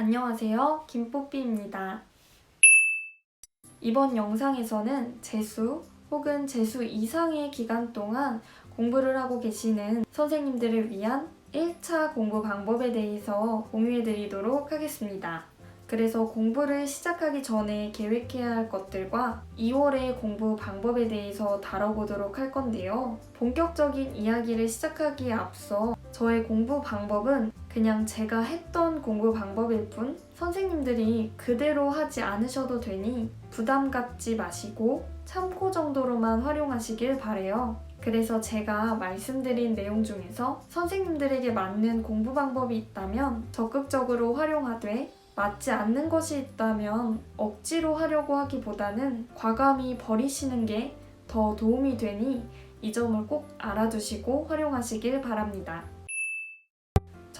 안녕하세요. 김뽀삐입니다. 이번 영상에서는 재수 혹은 재수 이상의 기간 동안 공부를 하고 계시는 선생님들을 위한 1차 공부 방법에 대해서 공유해 드리도록 하겠습니다. 그래서 공부를 시작하기 전에 계획해야 할 것들과 2월의 공부 방법에 대해서 다뤄보도록 할 건데요. 본격적인 이야기를 시작하기에 앞서 저의 공부 방법은 그냥 제가 했던 공부 방법일 뿐 선생님들이 그대로 하지 않으셔도 되니 부담 갖지 마시고 참고 정도로만 활용하시길 바래요. 그래서 제가 말씀드린 내용 중에서 선생님들에게 맞는 공부 방법이 있다면 적극적으로 활용하되 맞지 않는 것이 있다면 억지로 하려고 하기보다는 과감히 버리시는 게 더 도움이 되니 이 점을 꼭 알아두시고 활용하시길 바랍니다.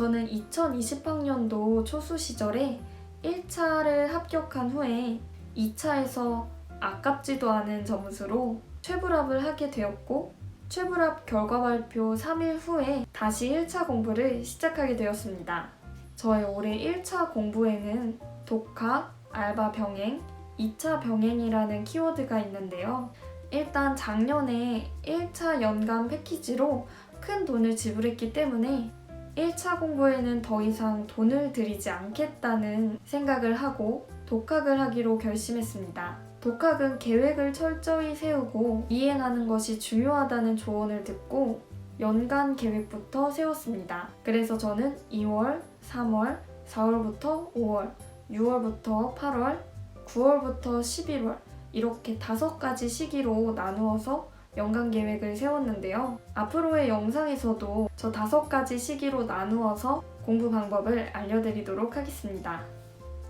저는 2020학년도 초수 시절에 1차를 합격한 후에 2차에서 아깝지도 않은 점수로 최불합을 하게 되었고 최불합 결과 발표 3일 후에 다시 1차 공부를 시작하게 되었습니다. 저의 올해 1차 공부에는 독학, 알바 병행, 2차 병행이라는 키워드가 있는데요. 일단 작년에 1차 연간 패키지로 큰 돈을 지불했기 때문에 1차 공부에는 더 이상 돈을 들이지 않겠다는 생각을 하고 독학을 하기로 결심했습니다. 독학은 계획을 철저히 세우고 이행하는 것이 중요하다는 조언을 듣고 연간 계획부터 세웠습니다. 그래서 저는 2월, 3월, 4월부터 5월, 6월부터 8월, 9월부터 11월 이렇게 다섯 가지 시기로 나누어서 연간 계획을 세웠는데요. 앞으로의 영상에서도 저 다섯 가지 시기로 나누어서 공부 방법을 알려드리도록 하겠습니다.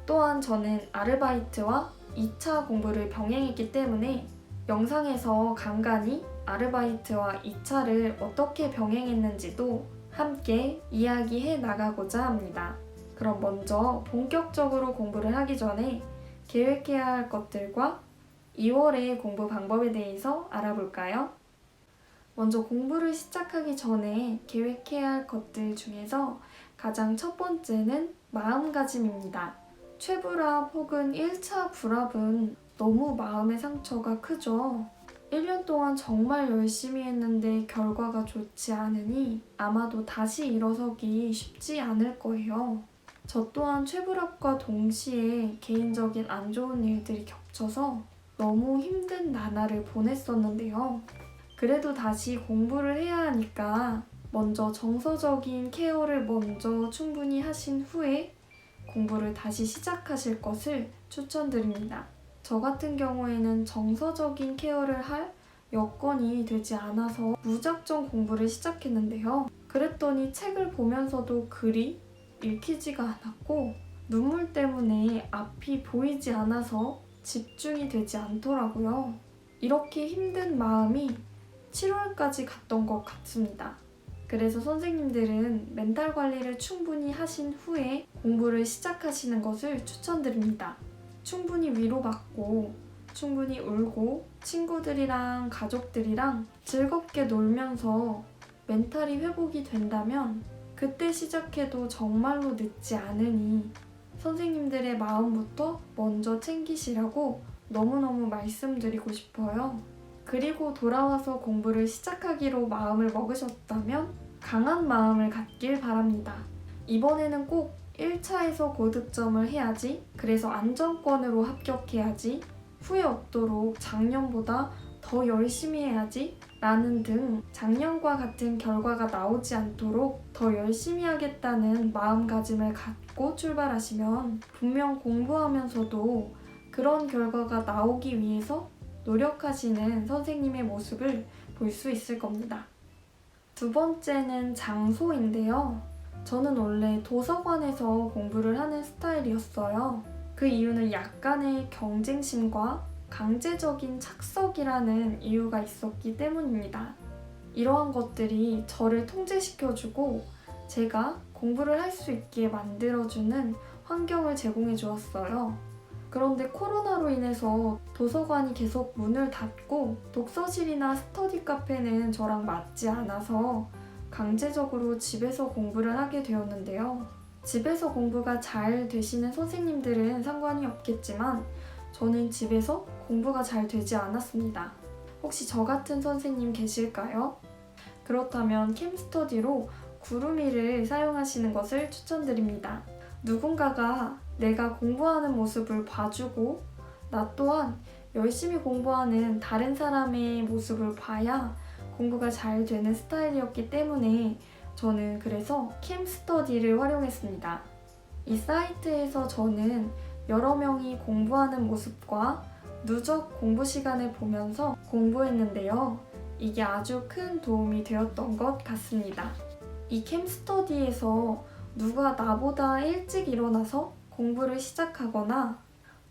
또한 저는 아르바이트와 2차 공부를 병행했기 때문에 영상에서 간간히 아르바이트와 2차를 어떻게 병행했는지도 함께 이야기해 나가고자 합니다. 그럼 먼저 본격적으로 공부를 하기 전에 계획해야 할 것들과 2월의 공부 방법에 대해서 알아볼까요? 먼저 공부를 시작하기 전에 계획해야 할 것들 중에서 가장 첫 번째는 마음가짐입니다. 최불합 혹은 1차 불합은 너무 마음의 상처가 크죠. 1년 동안 정말 열심히 했는데 결과가 좋지 않으니 아마도 다시 일어서기 쉽지 않을 거예요. 저 또한 최불합과 동시에 개인적인 안 좋은 일들이 겹쳐서 너무 힘든 나날을 보냈었는데요. 그래도 다시 공부를 해야 하니까 먼저 정서적인 케어를 먼저 충분히 하신 후에 공부를 다시 시작하실 것을 추천드립니다. 저 같은 경우에는 정서적인 케어를 할 여건이 되지 않아서 무작정 공부를 시작했는데요. 그랬더니 책을 보면서도 글이 읽히지가 않았고 눈물 때문에 앞이 보이지 않아서 집중이 되지 않더라고요. 이렇게 힘든 마음이 7월까지 갔던 것 같습니다. 그래서 선생님들은 멘탈 관리를 충분히 하신 후에 공부를 시작하시는 것을 추천드립니다. 충분히 위로받고, 충분히 울고, 친구들이랑 가족들이랑 즐겁게 놀면서 멘탈이 회복이 된다면 그때 시작해도 정말로 늦지 않으니 선생님들의 마음부터 먼저 챙기시라고 너무너무 말씀드리고 싶어요. 그리고 돌아와서 공부를 시작하기로 마음을 먹으셨다면 강한 마음을 갖길 바랍니다. 이번에는 꼭 1차에서 고득점을 해야지, 그래서 안정권으로 합격해야지, 후회 없도록 작년보다 더 열심히 해야지, 라는 등 작년과 같은 결과가 나오지 않도록 더 열심히 하겠다는 마음가짐을 갖고 출발하시면 분명 공부하면서도 그런 결과가 나오기 위해서 노력하시는 선생님의 모습을 볼 수 있을 겁니다. 두 번째는 장소인데요. 저는 원래 도서관에서 공부를 하는 스타일이었어요. 그 이유는 약간의 경쟁심과 강제적인 착석이라는 이유가 있었기 때문입니다. 이러한 것들이 저를 통제시켜주고 제가 공부를 할 수 있게 만들어주는 환경을 제공해 주었어요. 그런데 코로나로 인해서 도서관이 계속 문을 닫고 독서실이나 스터디 카페는 저랑 맞지 않아서 강제적으로 집에서 공부를 하게 되었는데요. 집에서 공부가 잘 되시는 선생님들은 상관이 없겠지만 저는 집에서 공부가 잘 되지 않았습니다. 혹시 저 같은 선생님 계실까요? 그렇다면 캠스터디로 구루미를 사용하시는 것을 추천드립니다. 누군가가 내가 공부하는 모습을 봐주고 나 또한 열심히 공부하는 다른 사람의 모습을 봐야 공부가 잘 되는 스타일이었기 때문에 저는 그래서 캠스터디를 활용했습니다. 이 사이트에서 저는 여러 명이 공부하는 모습과 누적 공부 시간을 보면서 공부했는데요. 이게 아주 큰 도움이 되었던 것 같습니다. 이 캠스터디에서 누가 나보다 일찍 일어나서 공부를 시작하거나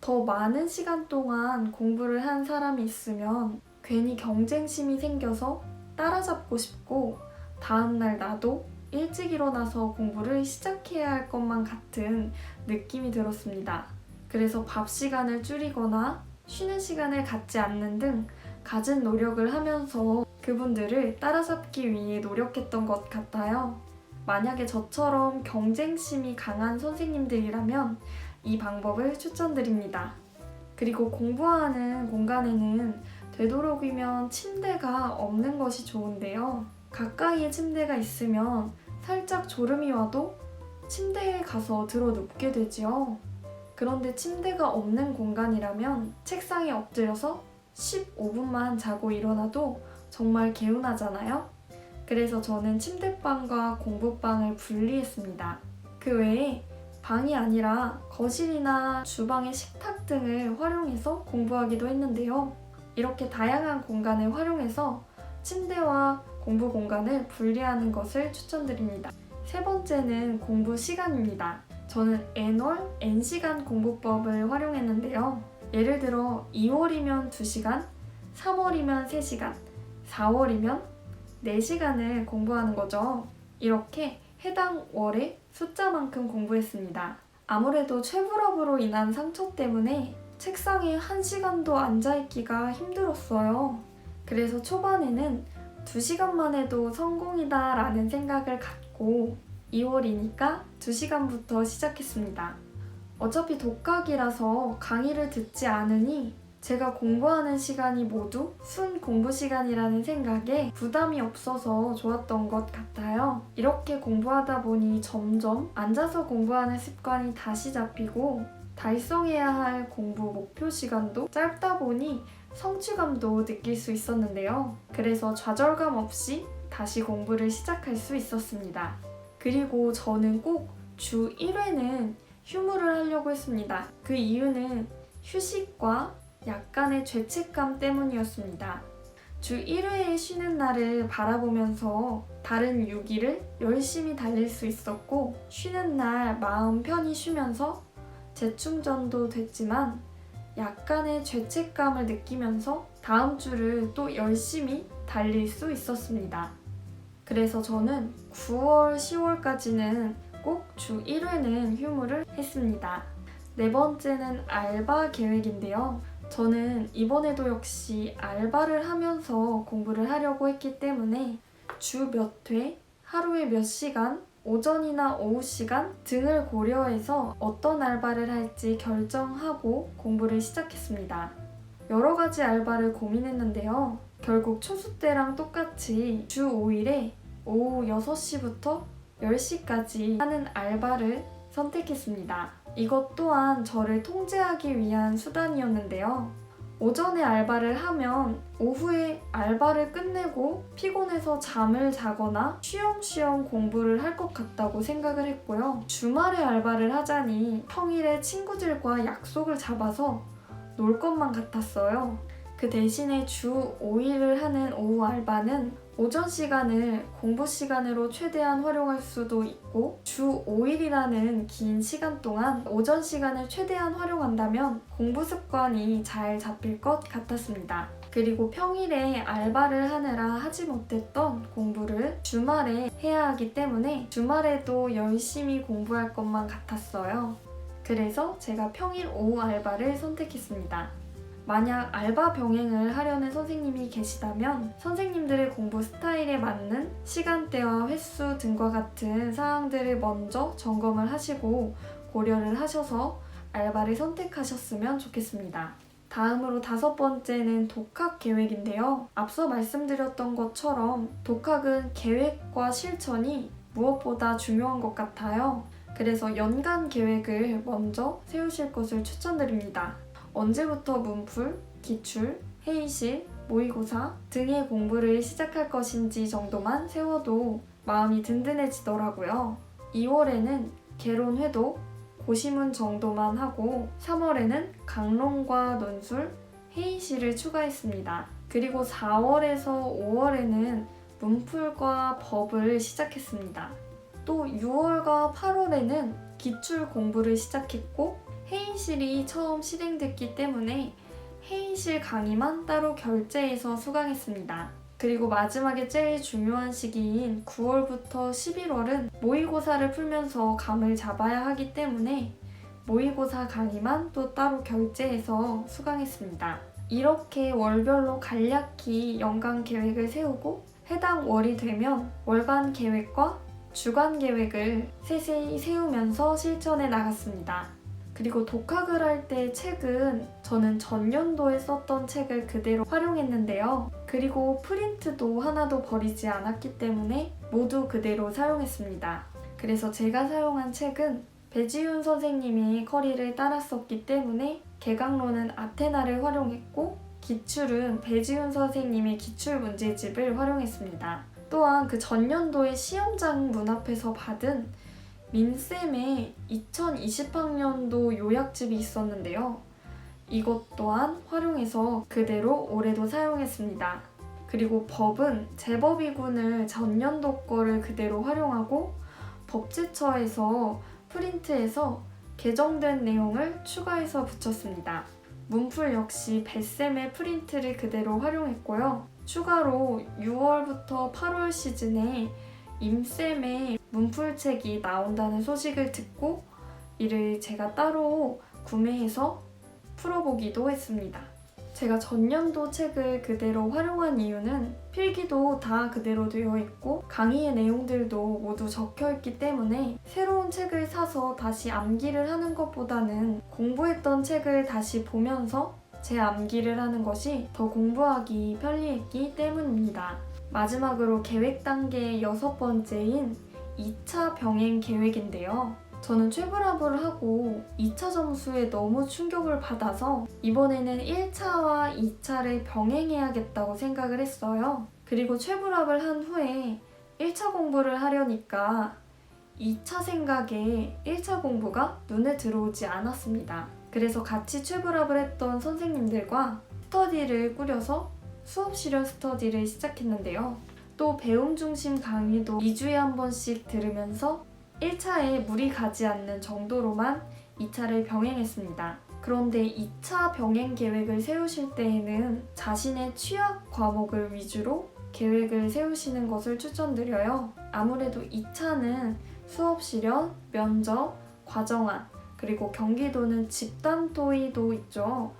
더 많은 시간 동안 공부를 한 사람이 있으면 괜히 경쟁심이 생겨서 따라잡고 싶고 다음날 나도 일찍 일어나서 공부를 시작해야 할 것만 같은 느낌이 들었습니다. 그래서 밥 시간을 줄이거나 쉬는 시간을 갖지 않는 등 갖은 노력을 하면서 그분들을 따라잡기 위해 노력했던 것 같아요. 만약에 저처럼 경쟁심이 강한 선생님들이라면 이 방법을 추천드립니다. 그리고 공부하는 공간에는 되도록이면 침대가 없는 것이 좋은데요. 가까이에 침대가 있으면 살짝 졸음이 와도 침대에 가서 들어 눕게 되지요. 그런데 침대가 없는 공간이라면 책상에 엎드려서 15분만 자고 일어나도 정말 개운하잖아요? 그래서 저는 침대방과 공부방을 분리했습니다. 그 외에 방이 아니라 거실이나 주방의 식탁 등을 활용해서 공부하기도 했는데요. 이렇게 다양한 공간을 활용해서 침대와 공부 공간을 분리하는 것을 추천드립니다. 세 번째는 공부 시간입니다. 저는 N월 N시간 공부법을 활용했는데요. 예를 들어 2월이면 2시간, 3월이면 3시간, 4월이면 4시간을 공부하는 거죠. 이렇게 해당 월의 숫자만큼 공부했습니다. 아무래도 최불업으로 인한 상처 때문에 책상에 한 시간도 앉아있기가 힘들었어요. 그래서 초반에는 2시간만 해도 성공이다 라는 생각을 갖고 2월이니까 2시간부터 시작했습니다. 어차피 독학이라서 강의를 듣지 않으니 제가 공부하는 시간이 모두 순 공부 시간이라는 생각에 부담이 없어서 좋았던 것 같아요. 이렇게 공부하다 보니 점점 앉아서 공부하는 습관이 다시 잡히고 달성해야 할 공부 목표 시간도 짧다 보니 성취감도 느낄 수 있었는데요. 그래서 좌절감 없이 다시 공부를 시작할 수 있었습니다. 그리고 저는 꼭 주 1회는 휴무를 하려고 했습니다. 그 이유는 휴식과 약간의 죄책감 때문이었습니다. 주 1회의 쉬는 날을 바라보면서 다른 6일을 열심히 달릴 수 있었고 쉬는 날 마음 편히 쉬면서 재충전도 됐지만 약간의 죄책감을 느끼면서 다음 주를 또 열심히 달릴 수 있었습니다. 그래서 저는 9월, 10월까지는 꼭 주 1회는 휴무를 했습니다. 네 번째는 알바 계획인데요. 저는 이번에도 역시 알바를 하면서 공부를 하려고 했기 때문에 주 몇 회, 하루에 몇 시간, 오전이나 오후 시간 등을 고려해서 어떤 알바를 할지 결정하고 공부를 시작했습니다. 여러 가지 알바를 고민했는데요. 결국 초수 때랑 똑같이 주 5일에 오후 6시부터 10시까지 하는 알바를 선택했습니다. 이것 또한 저를 통제하기 위한 수단이었는데요. 오전에 알바를 하면 오후에 알바를 끝내고 피곤해서 잠을 자거나 쉬엄쉬엄 공부를 할 것 같다고 생각을 했고요. 주말에 알바를 하자니 평일에 친구들과 약속을 잡아서 놀 것만 같았어요. 그 대신에 주 5일을 하는 오후 알바는 오전 시간을 공부 시간으로 최대한 활용할 수도 있고 주 5일이라는 긴 시간 동안 오전 시간을 최대한 활용한다면 공부 습관이 잘 잡힐 것 같았습니다. 그리고 평일에 알바를 하느라 하지 못했던 공부를 주말에 해야 하기 때문에 주말에도 열심히 공부할 것만 같았어요. 그래서 제가 평일 오후 알바를 선택했습니다. 만약 알바 병행을 하려는 선생님이 계시다면 선생님들의 공부 스타일에 맞는 시간대와 횟수 등과 같은 사항들을 먼저 점검을 하시고 고려를 하셔서 알바를 선택하셨으면 좋겠습니다. 다음으로 다섯 번째는 독학 계획인데요. 앞서 말씀드렸던 것처럼 독학은 계획과 실천이 무엇보다 중요한 것 같아요. 그래서 연간 계획을 먼저 세우실 것을 추천드립니다. 언제부터 문풀, 기출, 회의실, 모의고사 등의 공부를 시작할 것인지 정도만 세워도 마음이 든든해지더라고요. 2월에는 개론 회독, 고시문 정도만 하고 3월에는 강론과 논술, 회의실을 추가했습니다. 그리고 4월에서 5월에는 문풀과 법을 시작했습니다. 또 6월과 8월에는 기출 공부를 시작했고 회의실이 처음 실행됐기 때문에 회의실 강의만 따로 결제해서 수강했습니다. 그리고 마지막에 제일 중요한 시기인 9월부터 11월은 모의고사를 풀면서 감을 잡아야 하기 때문에 모의고사 강의만 또 따로 결제해서 수강했습니다. 이렇게 월별로 간략히 연간 계획을 세우고 해당 월이 되면 월간 계획과 주간 계획을 세세히 세우면서 실천해 나갔습니다. 그리고 독학을 할 때 책은 저는 전년도에 썼던 책을 그대로 활용했는데요. 그리고 프린트도 하나도 버리지 않았기 때문에 모두 그대로 사용했습니다. 그래서 제가 사용한 책은 배지윤 선생님이 커리를 따랐었기 때문에 개강로는 아테나를 활용했고 기출은 배지윤 선생님의 기출 문제집을 활용했습니다. 또한 그 전년도에 시험장 문 앞에서 받은 민쌤의 2020학년도 요약집이 있었는데요. 이것 또한 활용해서 그대로 올해도 사용했습니다. 그리고 법은 제법이군을 전년도 거를 그대로 활용하고 법제처에서 프린트해서 개정된 내용을 추가해서 붙였습니다. 문풀 역시 뱃셈의 프린트를 그대로 활용했고요. 추가로 6월부터 8월 시즌에 임쌤의 문풀책이 나온다는 소식을 듣고 이를 제가 따로 구매해서 풀어보기도 했습니다. 제가 전년도 책을 그대로 활용한 이유는 필기도 다 그대로 되어 있고 강의의 내용들도 모두 적혀 있기 때문에 새로운 책을 사서 다시 암기를 하는 것보다는 공부했던 책을 다시 보면서 제 암기를 하는 것이 더 공부하기 편리했기 때문입니다. 마지막으로 계획 단계의 여섯 번째인 2차 병행 계획인데요. 저는 최불합을 하고 2차 점수에 너무 충격을 받아서 이번에는 1차와 2차를 병행해야겠다고 생각을 했어요. 그리고 최불합을 한 후에 1차 공부를 하려니까 2차 생각에 1차 공부가 눈에 들어오지 않았습니다. 그래서 같이 최불합을 했던 선생님들과 스터디를 꾸려서 수업 실현 스터디를 시작했는데요. 또 배움 중심 강의도 2주에 한 번씩 들으면서 1차에 무리 가지 않는 정도로만 2차를 병행했습니다. 그런데 2차 병행 계획을 세우실 때에는 자신의 취약 과목을 위주로 계획을 세우시는 것을 추천드려요. 아무래도 2차는 수업 실현, 면접, 과정안, 그리고 경기도는 집단 토의도 있죠.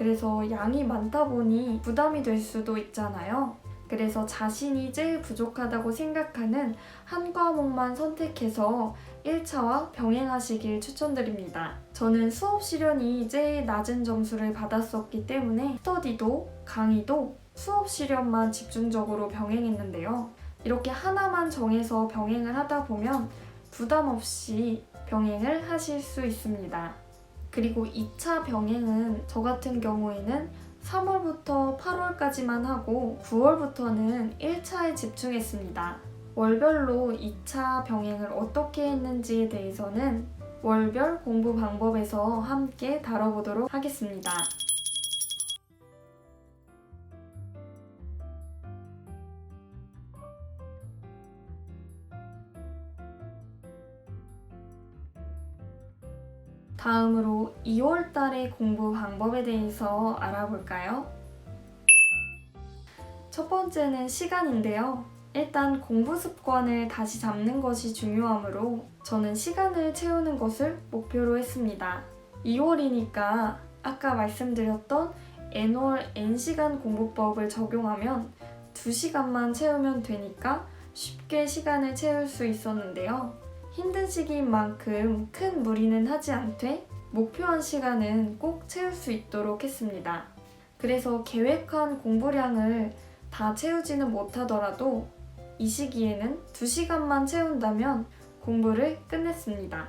그래서 양이 많다 보니 부담이 될 수도 있잖아요. 그래서 자신이 제일 부족하다고 생각하는 한 과목만 선택해서 1차와 병행하시길 추천드립니다. 저는 수업 실현이 제일 낮은 점수를 받았었기 때문에 스터디도 강의도 수업 실현만 집중적으로 병행했는데요. 이렇게 하나만 정해서 병행을 하다 보면 부담 없이 병행을 하실 수 있습니다. 그리고 2차 병행은 저 같은 경우에는 3월부터 8월까지만 하고 9월부터는 1차에 집중했습니다. 월별로 2차 병행을 어떻게 했는지에 대해서는 월별 공부 방법에서 함께 다뤄보도록 하겠습니다. 다음으로 2월 달의 공부 방법에 대해서 알아볼까요? 첫 번째는 시간인데요. 일단 공부 습관을 다시 잡는 것이 중요하므로 저는 시간을 채우는 것을 목표로 했습니다. 2월이니까 아까 말씀드렸던 N월 N시간 공부법을 적용하면 2시간만 채우면 되니까 쉽게 시간을 채울 수 있었는데요. 힘든 시기인 만큼 큰 무리는 하지 않되 목표한 시간은 꼭 채울 수 있도록 했습니다. 그래서 계획한 공부량을 다 채우지는 못하더라도 이 시기에는 2시간만 채운다면 공부를 끝냈습니다.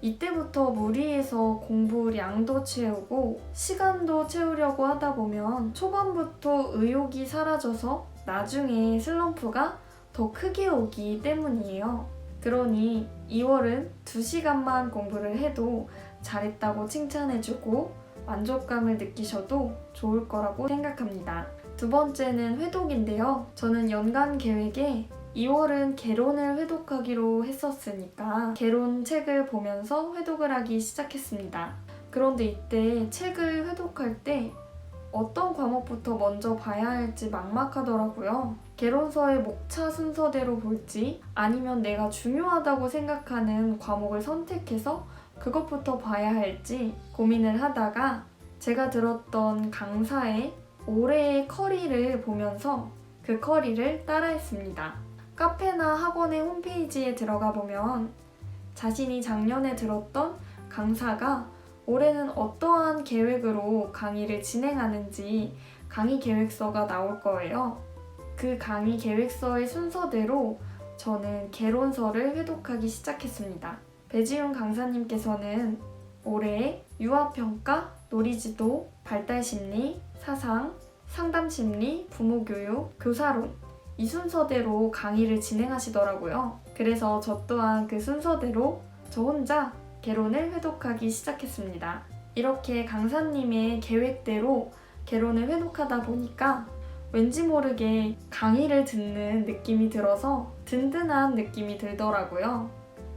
이때부터 무리해서 공부량도 채우고 시간도 채우려고 하다 보면 초반부터 의욕이 사라져서 나중에 슬럼프가 더 크게 오기 때문이에요. 그러니 2월은 2시간만 공부를 해도 잘했다고 칭찬해주고 만족감을 느끼셔도 좋을 거라고 생각합니다. 두 번째는 회독인데요. 저는 연간 계획에 2월은 개론을 회독하기로 했었으니까 개론 책을 보면서 회독을 하기 시작했습니다. 그런데 이때 책을 회독할 때 어떤 과목부터 먼저 봐야 할지 막막하더라고요. 개론서의 목차 순서대로 볼지 아니면 내가 중요하다고 생각하는 과목을 선택해서 그것부터 봐야 할지 고민을 하다가 제가 들었던 강사의 올해의 커리를 보면서 그 커리를 따라했습니다. 카페나 학원의 홈페이지에 들어가 보면 자신이 작년에 들었던 강사가 올해는 어떠한 계획으로 강의를 진행하는지 강의 계획서가 나올 거예요. 그 강의 계획서의 순서대로 저는 개론서를 회독하기 시작했습니다. 배지훈 강사님께서는 올해 유아평가, 놀이지도, 발달심리, 사상, 상담심리, 부모교육, 교사론 이 순서대로 강의를 진행하시더라고요. 그래서 저 또한 그 순서대로 저 혼자 개론을 회독하기 시작했습니다. 이렇게 강사님의 계획대로 개론을 회독하다 보니까 왠지 모르게 강의를 듣는 느낌이 들어서 든든한 느낌이 들더라고요.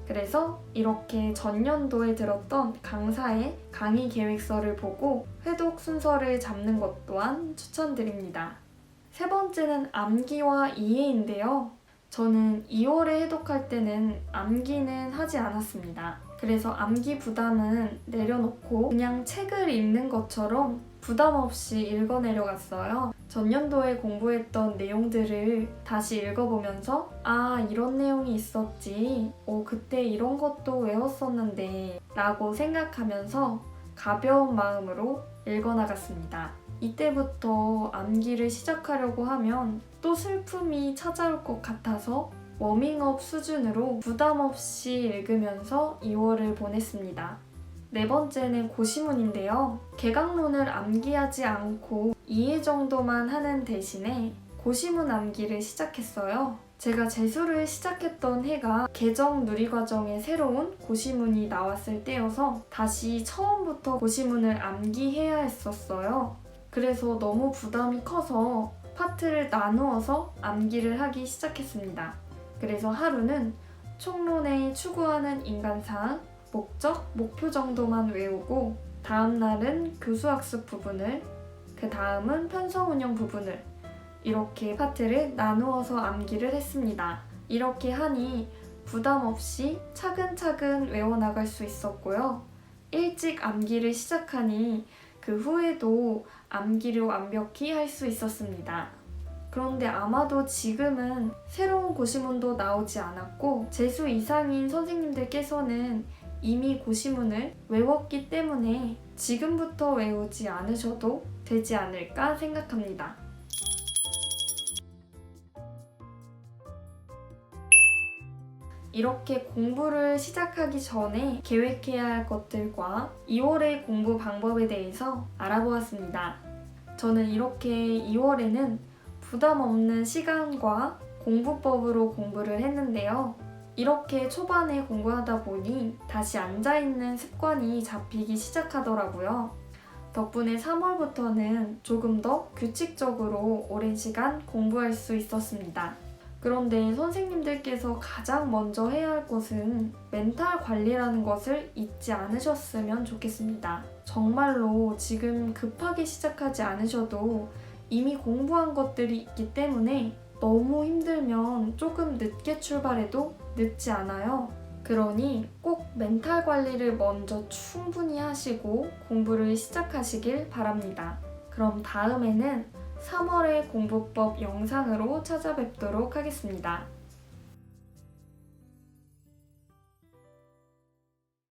그래서 이렇게 전년도에 들었던 강사의 강의 계획서를 보고 회독 순서를 잡는 것 또한 추천드립니다. 세 번째는 암기와 이해인데요. 저는 2월에 해독할 때는 암기는 하지 않았습니다. 그래서 암기 부담은 내려놓고 그냥 책을 읽는 것처럼 부담 없이 읽어내려갔어요. 전년도에 공부했던 내용들을 다시 읽어보면서 아, 이런 내용이 있었지. 어, 그때 이런 것도 외웠었는데 라고 생각하면서 가벼운 마음으로 읽어나갔습니다. 이때부터 암기를 시작하려고 하면 또 슬픔이 찾아올 것 같아서 워밍업 수준으로 부담 없이 읽으면서 2월을 보냈습니다. 네 번째는 고시문인데요. 개강론을 암기하지 않고 이해 정도만 하는 대신에 고시문 암기를 시작했어요. 제가 재수를 시작했던 해가 개정 누리과정에 새로운 고시문이 나왔을 때여서 다시 처음부터 고시문을 암기해야 했었어요. 그래서 너무 부담이 커서 파트를 나누어서 암기를 하기 시작했습니다. 그래서 하루는 총론에 추구하는 인간상, 목적, 목표 정도만 외우고 다음 날은 교수 학습 부분을 그 다음은 편성 운영 부분을 이렇게 파트를 나누어서 암기를 했습니다. 이렇게 하니 부담 없이 차근차근 외워나갈 수 있었고요. 일찍 암기를 시작하니 그 후에도 암기를 완벽히 할 수 있었습니다. 그런데 아마도 지금은 새로운 고시문도 나오지 않았고 재수 이상인 선생님들께서는 이미 고시문을 외웠기 때문에 지금부터 외우지 않으셔도 되지 않을까 생각합니다. 이렇게 공부를 시작하기 전에 계획해야 할 것들과 2월의 공부 방법에 대해서 알아보았습니다. 저는 이렇게 2월에는 부담 없는 시간과 공부법으로 공부를 했는데요. 이렇게 초반에 공부하다 보니 다시 앉아있는 습관이 잡히기 시작하더라고요. 덕분에 3월부터는 조금 더 규칙적으로 오랜 시간 공부할 수 있었습니다. 그런데 선생님들께서 가장 먼저 해야 할 것은 멘탈 관리라는 것을 잊지 않으셨으면 좋겠습니다. 정말로 지금 급하게 시작하지 않으셔도 이미 공부한 것들이 있기 때문에 너무 힘들면 조금 늦게 출발해도 늦지 않아요. 그러니 꼭 멘탈 관리를 먼저 충분히 하시고 공부를 시작하시길 바랍니다. 그럼 다음에는 3월의 공부법 영상으로 찾아뵙도록 하겠습니다.